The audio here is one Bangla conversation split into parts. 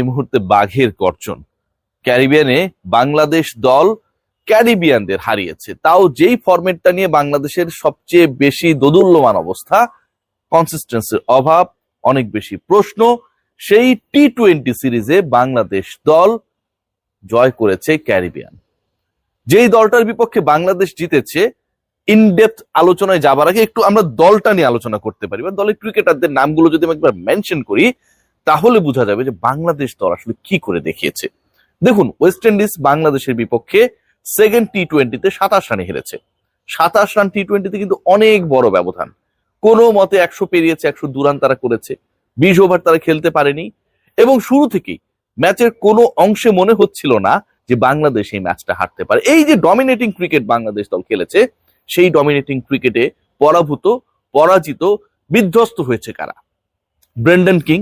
এই মুহূর্তে বাঘের গর্জন। ক্যারিবিয়ানে বাংলাদেশ দল ক্যারিবিয়ানদের হারিয়েছে। তাও যেই ফরম্যাটটা নিয়ে বাংলাদেশের সবচেয়ে বেশি দোদুল্যমান অবস্থা কনসিস্টেন্সির অভাব, অনেক বেশি প্রশ্ন, সেই টি টোয়েন্টি সিরিজে বাংলাদেশ দল জয় করেছে ক্যারিবিয়ান। যেই দলটার বিপক্ষে বাংলাদেশ জিতেছে ইনডেপথ আলোচনায় যাবার আগে একটু আমরা দলটা নিয়ে আলোচনা করতে পারি বা দলের ক্রিকেটারদের নামগুলো যদি আমি একবার মেনশন করি তাহলে বোঝা যাবে যে বাংলাদেশ দল আসলে কি করে দেখিয়েছে। দেখুন ওয়েস্ট ইন্ডিজ বাংলাদেশের বিপক্ষে সেকেন্ড টি টোয়েন্টিতে সাতাশ রানে হেরেছে। সাতাশ রান টি টোয়েন্টিতে কিন্তু অনেক বড় ব্যবধান। কোনো মতে একশো পেরিয়েছে, একশো দু রান তারা করেছে। বিশ ওভার তারা খেলতে পারেনি। এবং শুরু থেকেই ম্যাচের কোনো অংশে মনে হচ্ছিল না যে বাংলাদেশ এই ম্যাচটা হারতে পারে। এই যে ডমিনেটিং ক্রিকেট বাংলাদেশ দল খেলেছে, সেই ডমিনেটিং ক্রিকেটে পরাভূত, পরাজিত, বিধ্বস্ত হয়েছে কারা? ব্রেন্ডন কিং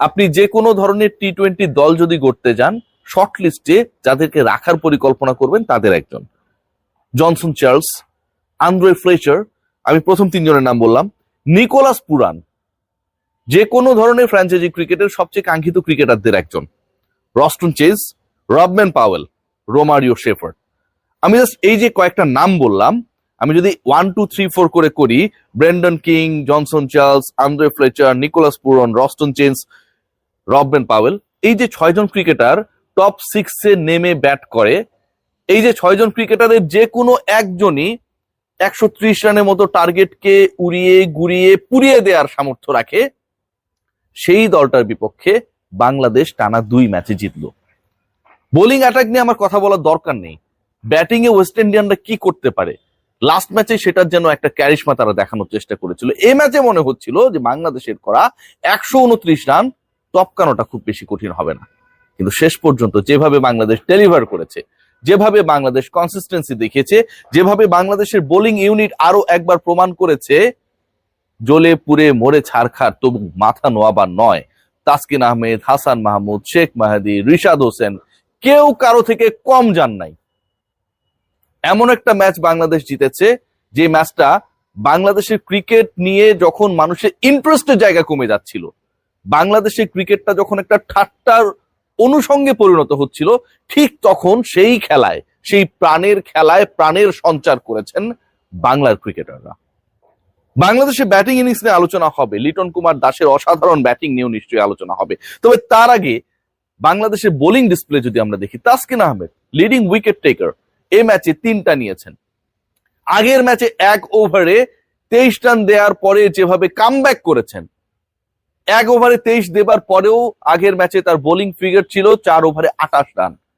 আপনি যে কোনো ধরনের টি টোয়েন্টি দল যদি গড়তে যান শর্ট লিস্টে যাদেরকে রাখার পরিকল্পনা করবেন তাদের একজন। জনসন চার্লস আন্দ্রে ফ্লেচার আমি প্রথম তিনজনের নাম বললাম নিকোলাস পুরান যে কোনো ধরনের ফ্র্যাঞ্চাইজি ক্রিকেটের সবচেয়ে কাঙ্ক্ষিত ক্রিকেটারদের একজন। Roston Chase Rovman Powell Romario Shepherd আমি জাস্ট এই যে কয়েকটা নাম বললাম, আমি যদি ওয়ান টু থ্রি ফোর করে করি Brandon King Johnson Charles Andre Fletcher Nicholas Pooran Roston change Rovman Powell, এই যে ছয়জন ক্রিকেটার টপ সিক্সে নেমে ব্যাট করে, এই যে ছয়জন ক্রিকেটারের যে কোনো একজনই একশো ত্রিশ রানের মতো টার্গেটকে উড়িয়ে, গুড়িয়ে, পুড়িয়ে দেওয়ার সামর্থ্য রাখে। সেই দলটার বিপক্ষে বাংলাদেশ টানা দুই ম্যাচে জিতল। বোলিং অ্যাটাক নিয়ে আমার কথা বলার দরকার নেই। ব্যাটিং এ ওয়েস্ট ইন্ডিয়ানরা কি করতে পারে? লাস্ট ম্যাচে সেটার যেন একটা ক্যারিশমা তারা দেখানোর চেষ্টা করেছিল। এই ম্যাচে মনে হচ্ছিল যে বাংলাদেশের করা একশো উনত্রিশ রান টপকানোটা খুব বেশি কঠিন হবে না। কিন্তু শেষ পর্যন্ত যেভাবে বাংলাদেশ ডেলিভার করেছে, যেভাবে বাংলাদেশ কনসিস্টেন্সি দেখিয়েছে, যেভাবে বাংলাদেশের বোলিং ইউনিট আরও একবার প্রমাণ করেছে, জ্বলে পুড়ে মরে ছাড়খার তবু মাথা নোয়াবার নয়। তাসকিন আহমেদ, হাসান মাহমুদ, শেখ মাহাদি, রিশাদ হোসেন, কেউ কারও থেকে কম যান নাই। এমন একটা ম্যাচ বাংলাদেশ জিতেছে, যে ম্যাচটা বাংলাদেশের ক্রিকেট নিয়ে যখন মানুষের ইন্টারেস্টের জায়গা কমে যাচ্ছিল বাংলাদেশের ক্রিকেটটা যখন একটা ঠাট্টার অনুষঙ্গে পরিণত হচ্ছিল, ঠিক তখন সেই খেলায়, সেই প্রাণের খেলায় প্রাণের সঞ্চার করেছেন বাংলার ক্রিকেটাররা। বাংলাদেশের ব্যাটিং ইনিংস নিয়ে আলোচনা হবে, লিটন কুমার দাসের অসাধারণ ব্যাটিং নিয়েও নিশ্চয়ই আলোচনা হবে। তবে তার আগে বাংলাদেশের বোলিং ডিসপ্লে যদি আমরা দেখি, Taskin Ahmed leading wicket taker এই ম্যাচে তিনটা নিয়েছেন। আগের ম্যাচে এক ওভারে তেইশ রান দেওয়ার পরে যেভাবে কামব্যাক করেছেন এক ওভারে তেইশ দেবার পরেও আগের ম্যাচে তার বোলিং ফিগার ছিল, চার ওভারে আঠাশ রান।